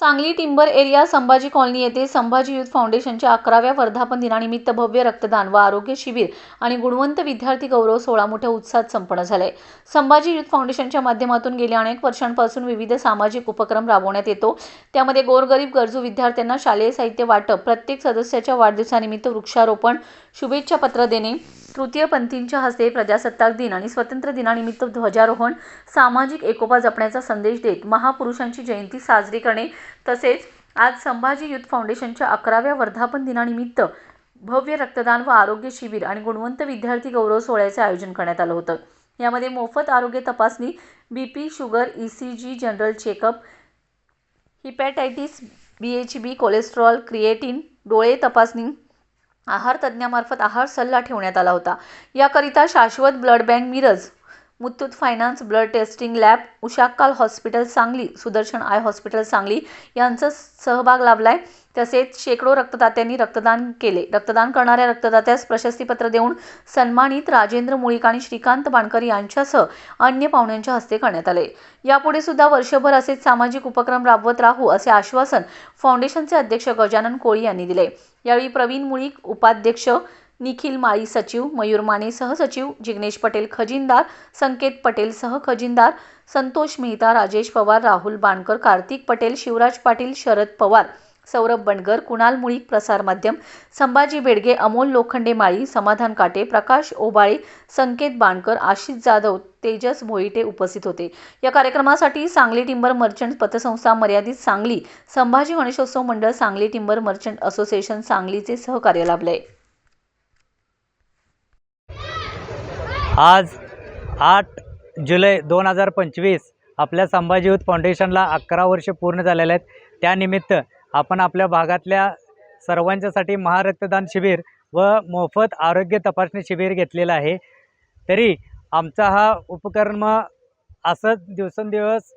Sangli timber area Sambhaji colony येथे Sambhaji youth फाउंडेशनच्या अकराव्या वर्धापन दिनानिमित्त भव्य रक्तदान व आरोग्य शिबिर आणि गुणवंत विद्यार्थी गौरव सोहळा मोठ्या उत्साहात संपन्न झालाय संभाजी युथ फाउंडेशनच्या माध्यमातून गेल्या अनेक वर्षांपासून विविध सामाजिक उपक्रम राबवण्यात येतो. त्यामध्ये गोरगरीब गरजू विद्यार्थ्यांना शालेय साहित्य वाटप प्रत्येक सदस्याच्या वाढदिवसानिमित्त वृक्षारोपण शुभेच्छा पत्र देणे तृतीयपंथींच्या हस्ते प्रजासत्ताक दिन आणि स्वातंत्र्य दिनानिमित्त ध्वजारोहण सामाजिक एकोपा जपण्याचा संदेश देत महापुरुषांची जयंती साजरी करणे तसेच आज संभाजी युथ फाउंडेशनच्या अकराव्या वर्धापन दिनानिमित्त भव्य रक्तदान व आरोग्य शिबिर आणि गुणवंत विद्यार्थी गौरव सोहळ्याचे आयोजन करण्यात आलं होतं. यामध्ये मोफत आरोग्य तपासणी B P sugar E C G general checkup hepatitis B H B cholesterol creatine डोळे तपासणी आहार तज्ज्ञामार्फत आहार सल्ला ठेवण्यात आला होता. याकरिता शाश्वत blood bank Miraj Muthoot finance blood testing lab उशाक्काल hospital Sangli Sudarshan eye hospital Sangli यांचा सहभाग लाभलाय. तसेच शेकडो रक्तदात्यांनी रक्तदान केले. रक्तदान करणाऱ्या रक्तदात्यास प्रशस्तीपत्र देऊन सन्मानित राजेंद्र मुळीक आणि श्रीकांत बाणकर यांच्यासह अन्य पाहुण्यांच्या हस्ते करण्यात आले. यापुढे सुद्धा वर्षभर असेच सामाजिक उपक्रम राबवत राहू असे आश्वासन फाउंडेशनचे अध्यक्ष गजानन कोळी यांनी दिले. यावेळी प्रवीण मुळीक उपाध्यक्ष निखिल माळी सचिव मयूर माने सहसचिव जिग्नेश पटेल खजिनदार संकेत पटेल सह खजिनदार संतोष मेहता राजेश पवार राहुल बाणकर कार्तिक पटेल शिवराज पाटील शरद पवार सौरभ बंडगर कुणाल मुळीक प्रसारमाध्यम संभाजी बेडगे अमोल लोखंडे माळी समाधान काटे प्रकाश ओबाळे संकेत बाणकर आशिष जाधव तेजस भोईटे उपस्थित होते. या कार्यक्रमासाठी सांगली टिंबर मर्चंट पतसंस्था मर्यादित सांगली संभाजी गणेशोत्सव मंडळ सांगली टिंबर मर्चंट असोसिएशन सांगलीचे सहकार्य लाभले आज आठ जुलै दोन हजार पंचवीस आपल्या संभाजी युथ फाउंडेशनला अकरा वर्ष पूर्ण झालेले आहेत. त्यानिमित्त आपण आपल्या भागातल्या सर्वांच्यासाठी महारक्तदान शिबिर व मोफत आरोग्य तपासणी शिबिर घेतलेलं आहे. तरी आमचा हा उपक्रम असंच दिवसेंदिवस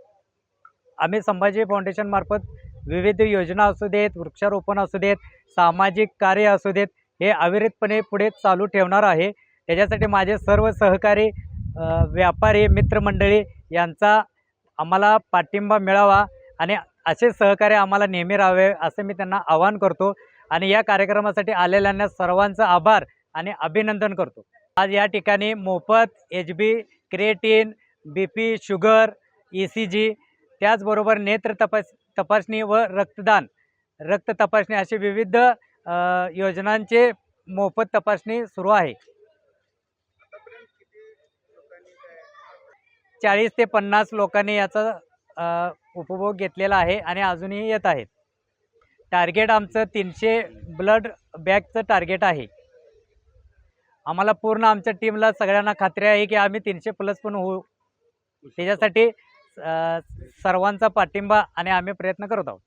आम्ही संभाजी फाउंडेशनमार्फत विविध योजना असू देत वृक्षारोपण असू देत सामाजिक कार्य असू देत हे अविरतपणे पुढे चालू ठेवणार आहे. त्याच्यासाठी माझे सर्व सहकारी व्यापारी मित्रमंडळी यांचा आम्हाला पाठिंबा मिळावा आणि असे सहकार्य आम्हाला नेहमी राहावे असं मी त्यांना आवाहन करतो आणि या कार्यक्रमासाठी आलेल्यांना सर्वांचा आभार आणि अभिनंदन करतो. आज या ठिकाणी मोफत H B creatine B P sugar E C G त्याचबरोबर नेत्र तपास तपासणी व रक्तदान. रक्त तपासणी अशी विविध योजनांचे मोफत तपासणी सुरू आहे. चाळीस ते पन्नास लोकांनी याचा उपभोग घेतलेला आहे आणि अजूनही येत आहेत. टार्गेट आमचं तीनशे ब्लड बॅगचं टार्गेट आहे. आम्हाला पूर्ण आमच्या टीमला सगळ्यांना खात्री आहे की आम्ही तीनशे प्लस पण होऊ. त्याच्यासाठी सर्वांचा पाठिंबा आणि आम्ही प्रयत्न करत आहोत.